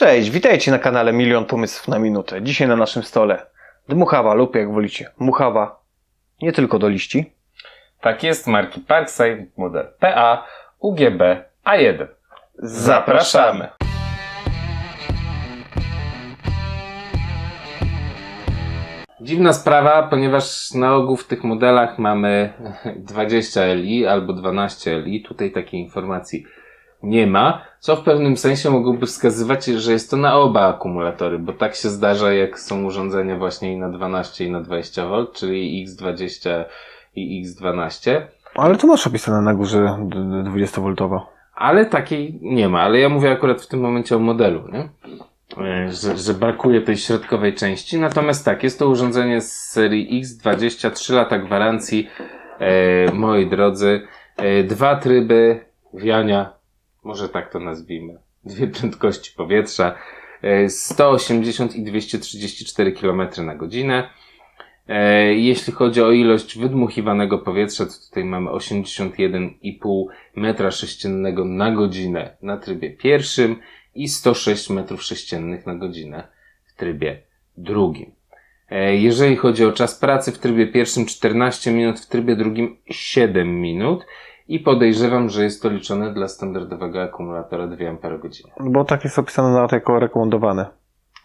Cześć, witajcie na kanale Milion Pomysłów na Minutę. Dzisiaj na naszym stole dmuchawa lub jak wolicie, muchawa nie tylko do liści. Tak jest, marki Parkside, model PA, UGB, A1. Zapraszamy! Dziwna sprawa, ponieważ na ogół w tych modelach mamy 20 Li albo 12 Li. Tutaj takiej informacji nie ma, co w pewnym sensie mogłoby wskazywać, że jest to na oba akumulatory, bo tak się zdarza, jak są urządzenia właśnie i na 12 i na 20 V, czyli X20 i X12. Ale tu masz opisane na górze 20V. Ale takiej nie ma, ale ja mówię akurat w tym momencie o modelu, nie? E, Że, że brakuje tej środkowej części. Natomiast tak, jest to urządzenie z serii X20, 3 lata gwarancji, e, moi drodzy. E, dwa tryby wiania, może tak to nazwijmy. Dwie prędkości powietrza, e, 180 i 234 km na godzinę. E, Jeśli chodzi o ilość wydmuchiwanego powietrza, to tutaj mamy 81,5 metra sześciennego na godzinę na trybie pierwszym i 106 metrów sześciennych na godzinę w trybie drugim. E, Jeżeli chodzi o czas pracy w trybie pierwszym 14 minut, w trybie drugim 7 minut i podejrzewam, że jest to liczone dla standardowego akumulatora 2 Ah. Bo tak jest opisane na jako rekomendowane.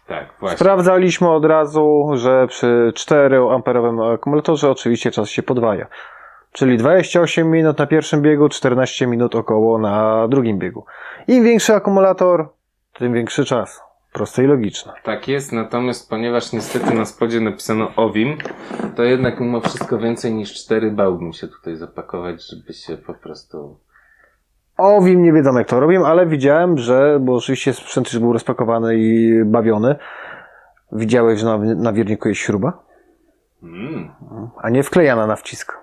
Tak, właśnie. Sprawdzaliśmy od razu, że przy 4 amperowym akumulatorze oczywiście czas się podwaja. Czyli 28 minut na pierwszym biegu, 14 minut około na drugim biegu. Im większy akumulator, tym większy czas. Proste i logiczne. Tak jest, natomiast ponieważ niestety na spodzie napisano OWIM, to jednak mimo wszystko więcej niż 4 bałbym się tutaj zapakować, żeby się po prostu... O WIM nie wiedzą jak to robią, ale widziałem, że, bo oczywiście sprzęt już był rozpakowany i bawiony. Widziałeś, że na nawierniku jest śruba, Mm, a nie wklejana na wcisk.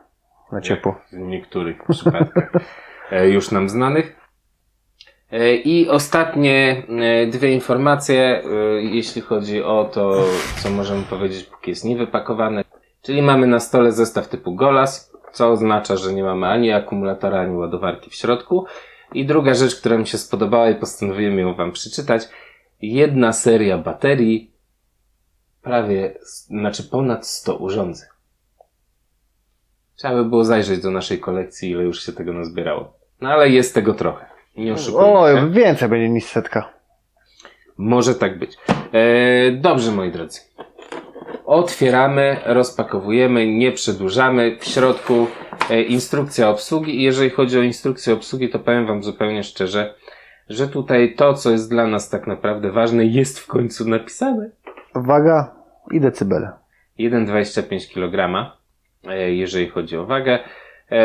Na ciepło. w niektórych przypadkach e, już nam znanych. E, I ostatnie e, dwie informacje, e, jeśli chodzi o to, co możemy powiedzieć, póki jest niewypakowane. Czyli mamy na stole zestaw typu Golas, co oznacza, że nie mamy ani akumulatora, ani ładowarki w środku. I druga rzecz, która mi się spodobała i postanowiłem ją Wam przeczytać. Jedna seria baterii, prawie, znaczy ponad 100 urządzeń. Trzeba by było zajrzeć do naszej kolekcji, ile już się tego nazbierało. No ale jest tego trochę. Nie oszukujmy O, się. więcej będzie niż setka. Może tak być. E, dobrze, moi drodzy. Otwieramy, rozpakowujemy, nie przedłużamy. W środku e, instrukcja obsługi. I jeżeli chodzi o instrukcję obsługi, to powiem Wam zupełnie szczerze, że tutaj to, co jest dla nas tak naprawdę ważne, jest w końcu napisane. Waga i decybele. 1,25 kg, e, jeżeli chodzi o wagę. E,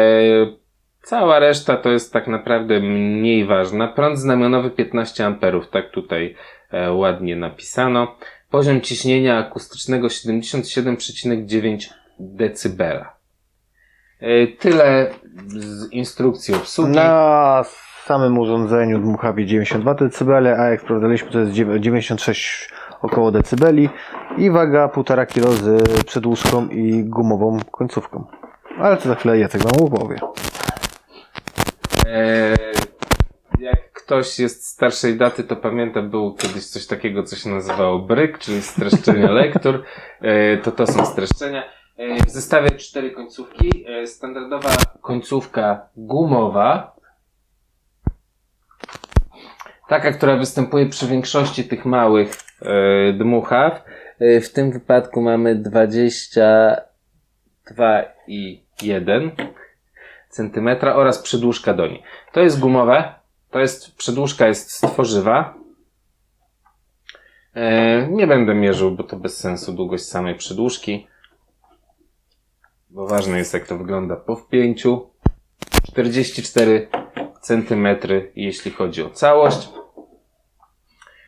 Cała reszta to jest tak naprawdę mniej ważna. Prąd znamionowy 15 amperów, tak tutaj e, ładnie napisano. Poziom ciśnienia akustycznego 77,9 decybela. E, Tyle z instrukcji obsługi. Na samym urządzeniu dmuchawie 92 decybele, a jak sprawdzaliśmy to jest dziew- 96 około decybeli i waga 1,5 kg z przedłużką i gumową końcówką. Ale to za chwilę Jacek wam opowie. E, jak ktoś jest starszej daty, to pamięta, było kiedyś coś takiego, co się nazywało bryk, czyli streszczenia lektur. E, to to są streszczenia. E, w zestawie cztery końcówki. Standardowa końcówka gumowa. Taka, która występuje przy większości tych małych dmuchaw. W tym wypadku mamy 22,1 centymetra oraz przedłużka do niej. To jest gumowe, to jest, przedłużka jest z tworzywa. E, nie będę mierzył, bo to bez sensu długość samej przedłużki. Bo ważne jest jak to wygląda po wpięciu. 44 centymetry, jeśli chodzi o całość.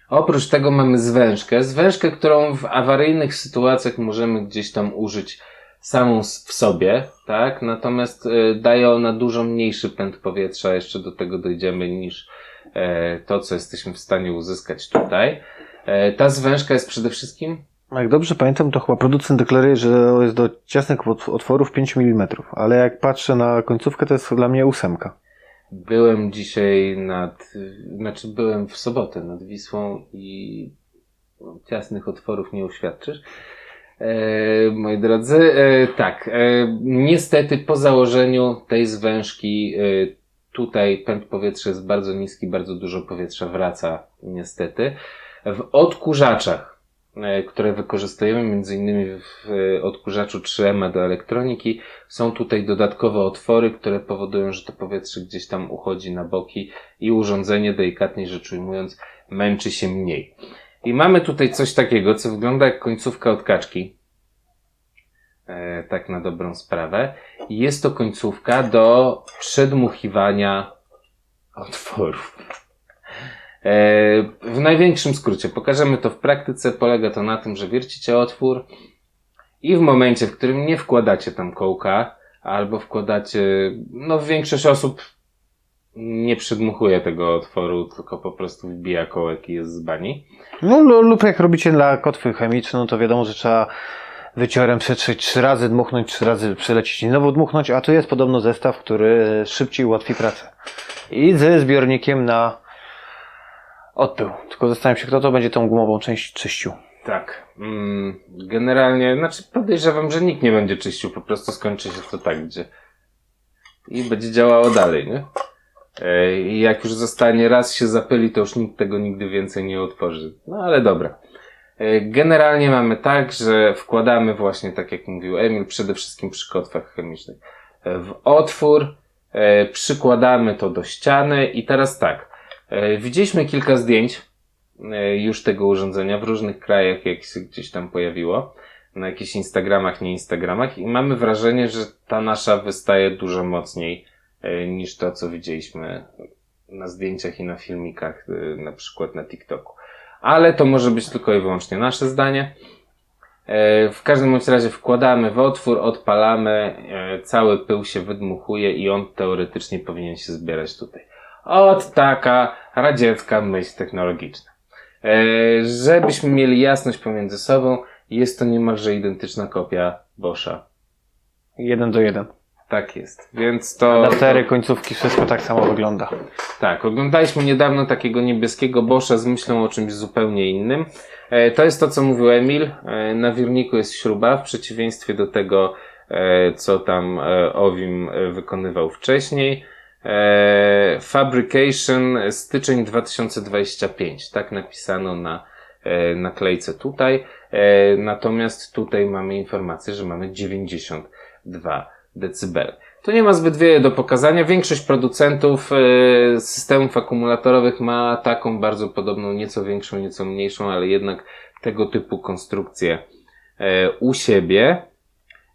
Oprócz tego mamy zwężkę. Zwężkę, którą w awaryjnych sytuacjach możemy gdzieś tam użyć samą w sobie, tak? Natomiast e, daje ona dużo mniejszy pęd powietrza, jeszcze do tego dojdziemy, niż e, to, co jesteśmy w stanie uzyskać tutaj. E, ta zwężka jest przede wszystkim Jak dobrze pamiętam, to chyba producent deklaruje, że jest do ciasnych ot- otworów 5 mm, ale jak patrzę na końcówkę, to jest dla mnie ósemka. byłem dzisiaj nad, znaczy byłem w sobotę nad Wisłą i no, ciasnych otworów nie uświadczysz. E, moi drodzy, e, tak, e, niestety po założeniu tej zwężki tutaj pęd powietrza jest bardzo niski, bardzo dużo powietrza wraca niestety. W odkurzaczach, które wykorzystujemy między innymi w e, odkurzaczu 3M do elektroniki, są tutaj dodatkowe otwory, które powodują, że to powietrze gdzieś tam uchodzi na boki i urządzenie, delikatnie rzecz ujmując, męczy się mniej. I mamy tutaj coś takiego, co wygląda jak końcówka od kaczki. E, tak na dobrą sprawę. I Jest to końcówka do przedmuchiwania otworów. E, w największym skrócie pokażemy to w praktyce. Polega to na tym, że wiercicie otwór i w momencie, w którym nie wkładacie tam kołka, albo wkładacie, no większość osób nie przedmuchuje tego otworu, tylko po prostu wbija kołek i jest z bani. No lu- lub jak robicie dla kotwy chemiczną, to wiadomo, że trzeba wyciorem przetrzeć trzy razy, dmuchnąć trzy razy, przelecieć i znowu dmuchnąć, a tu jest podobno zestaw, który szybciej ułatwi pracę. I ze zbiornikiem na odpył. Tylko zastanawiam się, kto to będzie tą gumową część czyścił. Tak. Mm, generalnie, znaczy podejrzewam, że nikt nie będzie czyścił, po prostu skończy się to tak, gdzie i będzie działało dalej, nie? E, I jak już zostanie raz się zapyli, to już nikt tego nigdy więcej nie otworzy. No ale dobra. E, Generalnie mamy tak, że wkładamy właśnie, tak jak mówił Emil, przede wszystkim przy kotwach chemicznych, e, w otwór, przykładamy to do ściany i teraz tak. Widzieliśmy kilka zdjęć już tego urządzenia w różnych krajach, jak się gdzieś tam pojawiło, na jakichś Instagramach, nie Instagramach i mamy wrażenie, że ta nasza wystaje dużo mocniej niż to, co widzieliśmy na zdjęciach i na filmikach, e, na przykład na TikToku. Ale to może być tylko i wyłącznie nasze zdanie. E, W każdym bądź razie wkładamy w otwór, odpalamy, e, cały pył się wydmuchuje i on teoretycznie powinien się zbierać tutaj. Ot taka radziecka myśl technologiczna. E, Żebyśmy mieli jasność pomiędzy sobą, jest to niemalże identyczna kopia Boscha. Jeden do jeden. Tak jest. Więc to. Adaptery, końcówki, wszystko tak samo wygląda. Tak, oglądaliśmy niedawno takiego niebieskiego Boscha z myślą o czymś zupełnie innym. E, to jest to, co mówił Emil. E, na wirniku jest śruba, w przeciwieństwie do tego, e, co tam e, Owim e, wykonywał wcześniej. E, Fabrication styczeń 2025, tak napisano na naklejce tutaj. Natomiast tutaj mamy informację, że mamy 92 decybele. To nie ma zbyt wiele do pokazania. Większość producentów e, systemów akumulatorowych ma taką bardzo podobną, nieco większą, nieco mniejszą, ale jednak tego typu konstrukcję e, u siebie.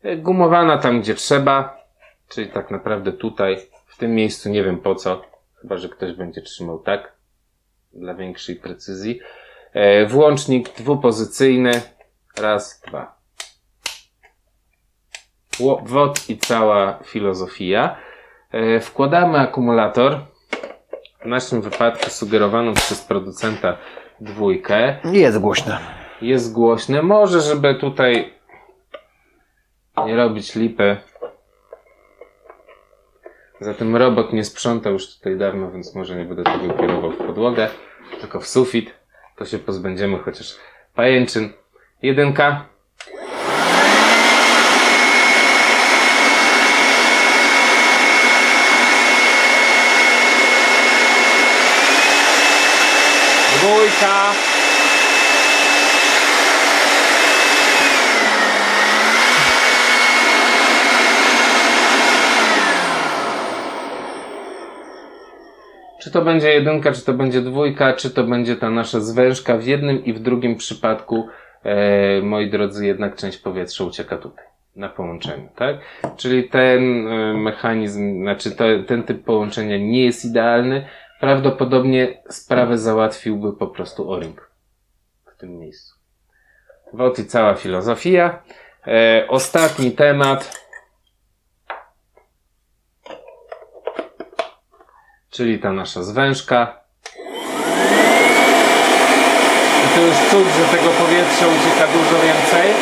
E, Gumowana tam, gdzie trzeba, czyli tak naprawdę tutaj, w tym miejscu nie wiem po co, chyba że ktoś będzie trzymał tak, dla większej precyzji. Włącznik dwupozycyjny, raz, dwa. WOT i cała filozofia. E, Wkładamy akumulator. W naszym wypadku sugerowaną przez producenta dwójkę. Jest głośne. Jest głośny. Może, żeby tutaj nie robić lipy. Zatem robot nie sprzątał już tutaj dawno, więc może nie będę tego kierował w podłogę, tylko w sufit. To się pozbędziemy chociaż pajęczyn. Jedynka. Dwójka. Czy to będzie jedynka, czy to będzie dwójka, czy to będzie ta nasza zwężka. W jednym i w drugim przypadku, e, moi drodzy, jednak część powietrza ucieka tutaj, na połączeniu, tak? Czyli ten e, mechanizm, znaczy to, ten typ połączenia nie jest idealny. Prawdopodobnie sprawę załatwiłby po prostu Oring w tym miejscu. Woty cała filozofia. E, ostatni temat, czyli ta nasza zwężka. I to już cud, że tego powietrza ucieka dużo więcej.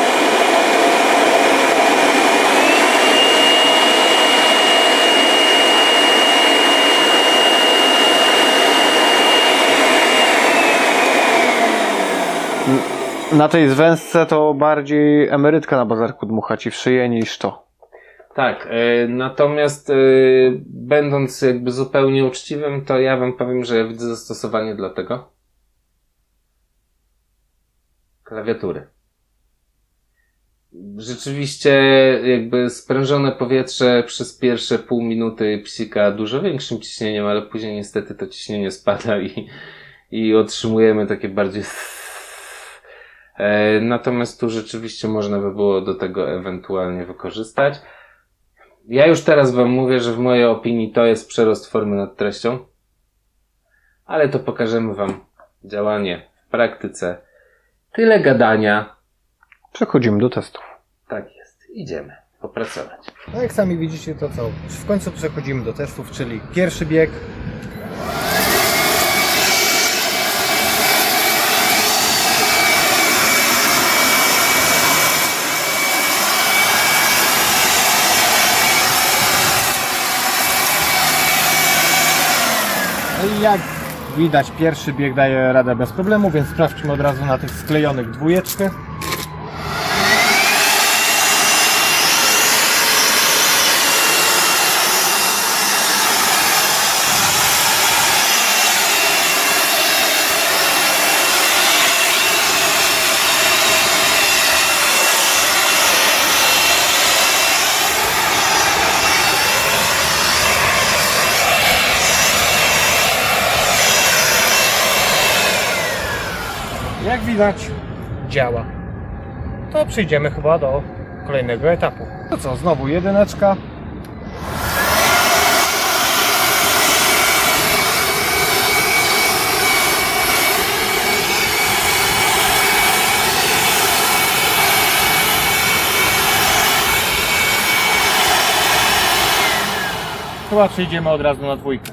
Na tej zwęsce to bardziej emerytka na bazarku dmucha ci w szyję niż to. Tak, e, natomiast e, będąc jakby zupełnie uczciwym, to ja wam powiem, że widzę zastosowanie dla tego. Klawiatury. Rzeczywiście jakby sprężone powietrze przez pierwsze pół minuty psika dużo większym ciśnieniem, ale później niestety to ciśnienie spada i, i otrzymujemy takie bardziej Natomiast tu rzeczywiście można by było do tego ewentualnie wykorzystać. Ja już teraz Wam mówię, że w mojej opinii to jest przerost formy nad treścią, ale to pokażemy Wam działanie w praktyce. Tyle gadania. Przechodzimy do testów. Tak jest. Idziemy popracować. No jak sami widzicie to co? W końcu przechodzimy do testów, czyli pierwszy bieg. Jak widać pierwszy bieg daje radę bez problemu, więc sprawdźmy od razu na tych sklejonych dwójeczkę. Jak widać, działa. To przejdziemy chyba do kolejnego etapu. To co, znowu jedyneczka. Chyba przejdziemy od razu na dwójkę.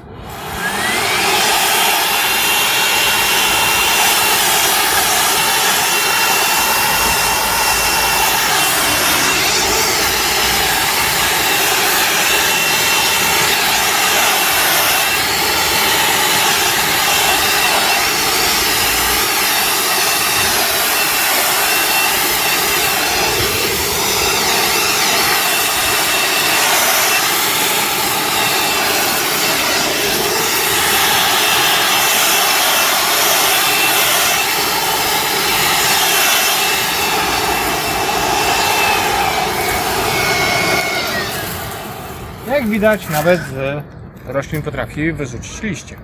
Jak widać, nawet z roślin potrafi wyrzucić liście.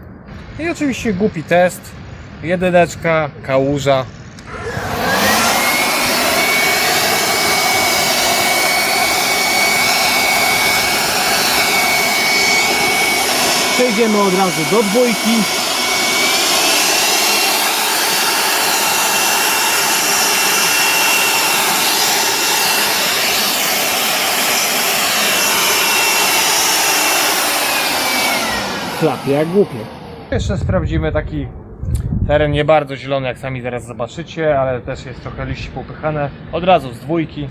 I oczywiście głupi test. Jedyneczka, kałuża. Przejdziemy od razu do dwójki. Chlapie jak głupie. Jeszcze sprawdzimy taki teren nie bardzo zielony, jak sami zaraz zobaczycie, ale też jest trochę liści popychane. Od razu z dwójki.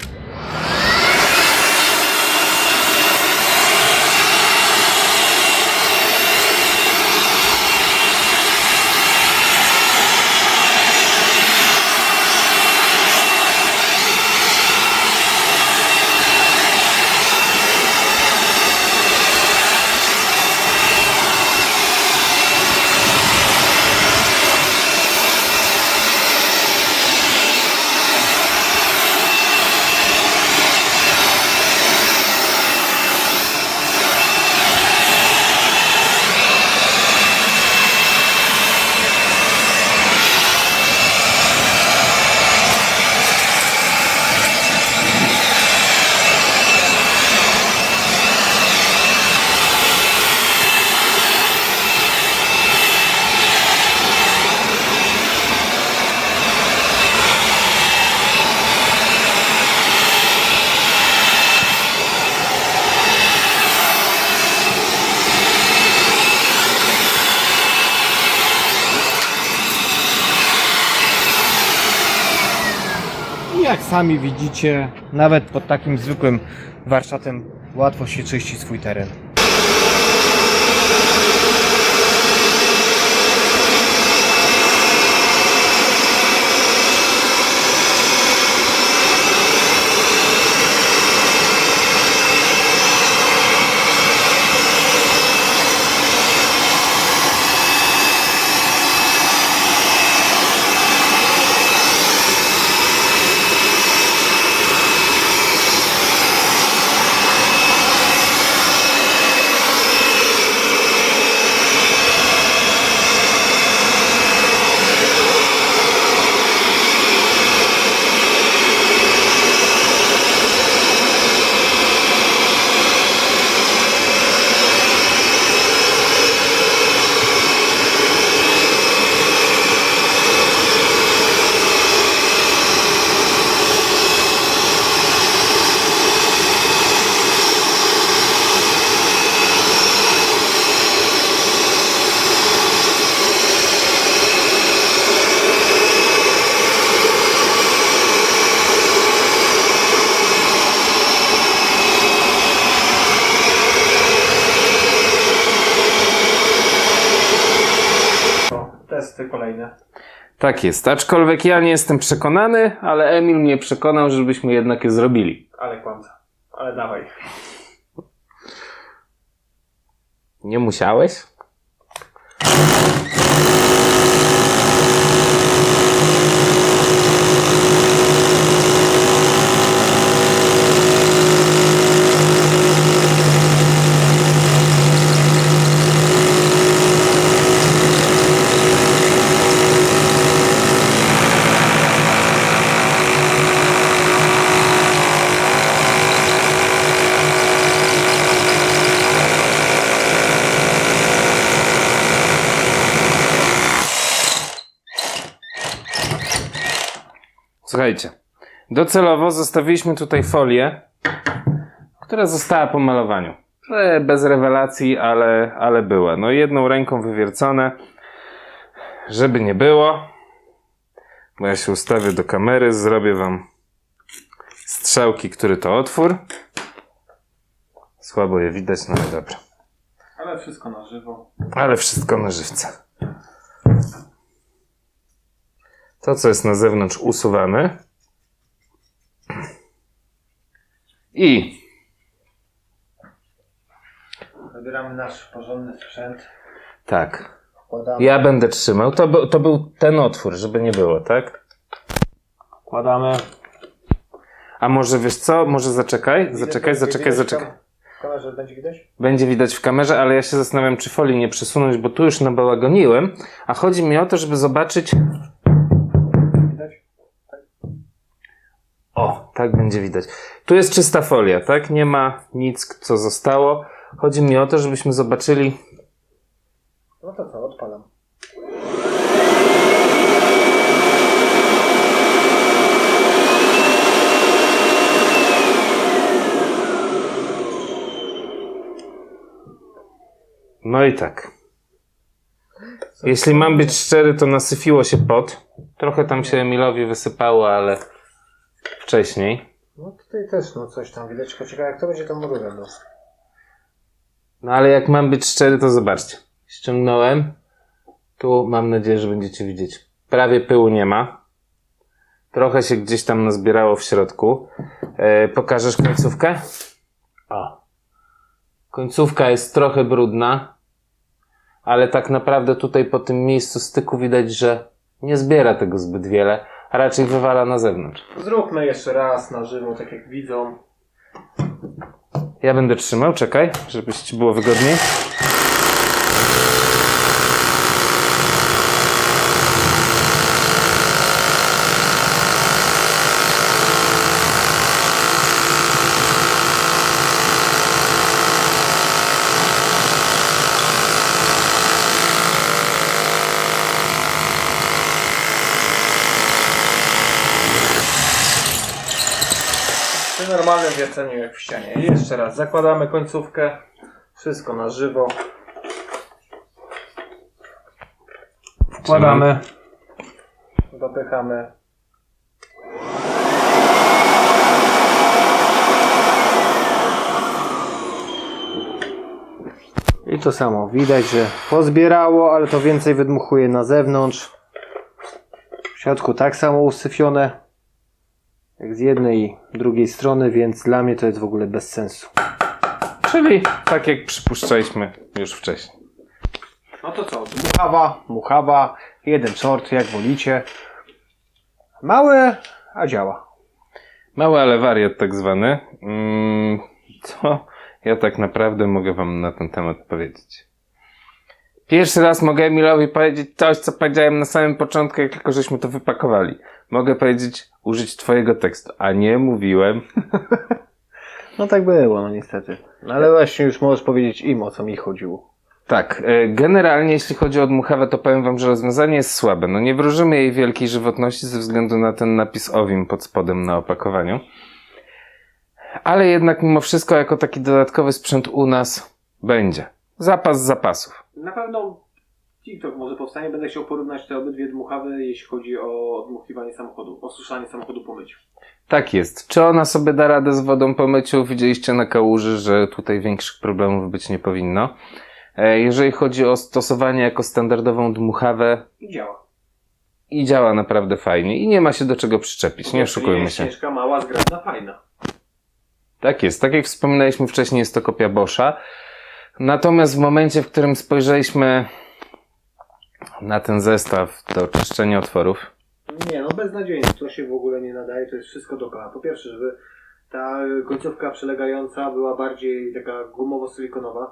I jak sami widzicie, nawet pod takim zwykłym warsztatem łatwo się czyści swój teren. Tak jest. Aczkolwiek ja nie jestem przekonany, ale Emil mnie przekonał, żebyśmy jednak je zrobili. Ale kłamca. Ale dawaj. Nie musiałeś? Docelowo zostawiliśmy tutaj folię, która została po malowaniu. Bez rewelacji, ale, ale była. No jedną ręką wywiercone, żeby nie było. Bo ja się ustawię do kamery, zrobię wam strzałki, który to otwór. Słabo je widać, no ale dobra. Ale wszystko na żywo. Ale wszystko na żywca. To, co jest na zewnątrz, usuwamy. I Wybieramy nasz porządny sprzęt. tak, Wkładamy. ja będę trzymał. To, był- to był ten otwór, żeby nie było, tak? Wkładamy. A może wiesz co? Może zaczekaj, zaczekaj, zaczekaj, zaczekaj. W kamerze będzie widać? Będzie widać w kamerze, ale ja się zastanawiam, czy folii nie przesunąć, bo tu już nabałagoniłem, a chodzi mi o to, żeby zobaczyć. O, tak będzie widać. Tu jest czysta folia, tak? Nie ma nic, co zostało. Chodzi mi o to, żebyśmy zobaczyli. No to co, odpalam. No i tak. Jeśli mam być szczery, to nasyfiło się pot. Trochę tam się Emilowi wysypało, ale wcześniej. No tutaj też no coś tam widać. Tylko ciekawe jak to będzie tą mrugę. No. No ale jak mam być szczery, to zobaczcie. Ściągnąłem. Tu mam nadzieję, że będziecie widzieć. Prawie pyłu nie ma. Trochę się gdzieś tam nazbierało w środku. E, pokażesz końcówkę? O. Końcówka jest trochę brudna, ale tak naprawdę tutaj po tym miejscu styku widać, że nie zbiera tego zbyt wiele, a raczej wywala na zewnątrz. Zróbmy jeszcze raz na żywo, tak jak widzą. Ja będę trzymał, czekaj, żeby ci było wygodniej. Jak w ścianie. Jeszcze raz, zakładamy końcówkę. Wszystko na żywo. Wkładamy. Dopychamy. I to samo. Widać, że pozbierało, ale to więcej wydmuchuje na zewnątrz. W środku tak samo usyfione z jednej i drugiej strony, więc dla mnie to jest w ogóle bez sensu. Czyli tak jak przypuszczaliśmy już wcześniej. No to co? Muchawa, muchawa, jeden sort, jak wolicie. Małe, a działa. Mały, ale wariat tak zwany. Mm, co ja tak naprawdę mogę wam na ten temat powiedzieć? Pierwszy raz mogę Emilowi powiedzieć coś, co powiedziałem na samym początku, jak tylko żeśmy to wypakowali. Mogę powiedzieć, użyć twojego tekstu, a nie mówiłem. No tak było, no niestety. No ale właśnie już możesz powiedzieć im, o co mi chodziło. Tak, e, generalnie jeśli chodzi o odmuchawę, to powiem wam, że rozwiązanie jest słabe. No nie wróżymy jej wielkiej żywotności ze względu na ten napis OWIM pod spodem na opakowaniu. Ale jednak mimo wszystko jako taki dodatkowy sprzęt u nas będzie. Zapas zapasów. Na pewno TikTok może powstanie, będę chciał porównać te obydwie dmuchawy, jeśli chodzi o odmuchiwanie samochodu, osuszanie samochodu po myciu. Tak jest. Czy ona sobie da radę z wodą po myciu? Widzieliście na kałuży, że tutaj większych problemów być nie powinno. E, Jeżeli chodzi o stosowanie jako standardową dmuchawę, I działa. i działa naprawdę fajnie i nie ma się do czego przyczepić, nie oszukujmy się. ciężka, mała, zgrabna, fajna. Tak jest. Tak jak wspominaliśmy wcześniej, jest to kopia Boscha. Natomiast w momencie, w którym spojrzeliśmy na ten zestaw do czyszczenia otworów, Nie, no beznadziejnie, to się w ogóle nie nadaje, to jest wszystko dookoła. Po pierwsze, żeby ta końcówka przylegająca była bardziej taka gumowo-silikonowa,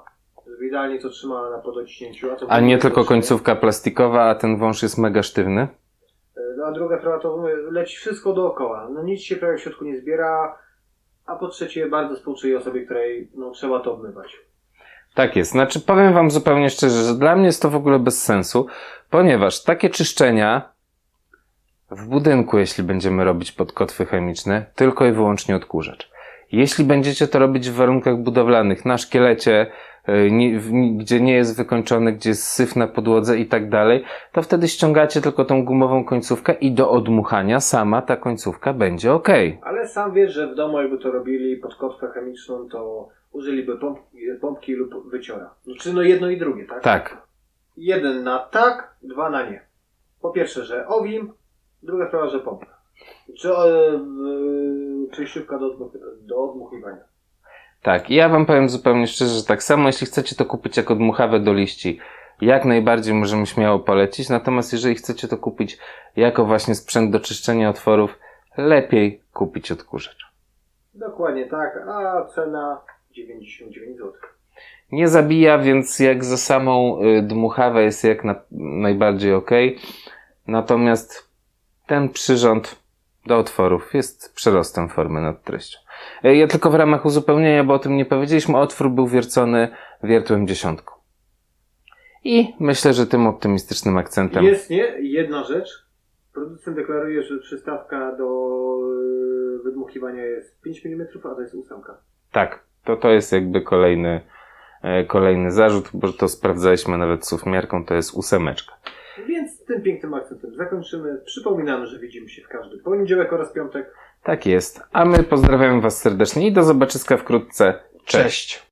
żeby idealnie to trzymała na podociśnięciu. A, a nie tylko końcówka plastikowa, a ten wąż jest mega sztywny. No a druga sprawa to leci wszystko dookoła. No nic się prawie w środku nie zbiera, a po trzecie bardzo współczuję osobie, której no, trzeba to obmywać. Tak jest. Znaczy, powiem Wam zupełnie szczerze, że dla mnie jest to w ogóle bez sensu, ponieważ takie czyszczenia w budynku, jeśli będziemy robić pod kotwy chemiczne, tylko i wyłącznie odkurzacz. Jeśli będziecie to robić w warunkach budowlanych, na szkielecie, y, nie, gdzie nie jest wykończony, gdzie jest syf na podłodze i tak dalej, to wtedy ściągacie tylko tą gumową końcówkę i do odmuchania sama ta końcówka będzie ok. Ale sam wiesz, że w domu jakby to robili pod kotwę chemiczną, to użyliby pompki, pompki lub wyciora. Znaczy no jedno i drugie, tak? Tak. Jeden na tak, dwa na nie. Po pierwsze, że owim, druga sprawa, że pompka. Czy e, e, przejściówka do, do odmuchiwania. Tak, i ja wam powiem zupełnie szczerze, że tak samo, jeśli chcecie to kupić jako dmuchawę do liści, jak najbardziej możemy śmiało polecić, natomiast jeżeli chcecie to kupić jako właśnie sprzęt do czyszczenia otworów, lepiej kupić odkurzacz. Dokładnie tak, a cena 99 zł. Nie zabija, więc jak za samą y, dmuchawę jest jak na, najbardziej ok. Natomiast ten przyrząd do otworów jest przerostem formy nad treścią. Y, Ja tylko w ramach uzupełnienia, bo o tym nie powiedzieliśmy, otwór był wiercony wiertłem dziesiątką. I myślę, że tym optymistycznym akcentem. Jest nie, jedna rzecz. Producent deklaruje, że przystawka do e, wydmuchiwania jest 5 mm, a to jest ósemka. Tak, to, to jest jakby kolejny, e, kolejny zarzut, bo to sprawdzaliśmy nawet z miarką, to jest ósemeczka. Więc tym pięknym akcentem zakończymy. Przypominamy, że widzimy się w każdy poniedziałek oraz piątek. Tak jest. A my pozdrawiamy Was serdecznie i do zobaczyska wkrótce. Cześć.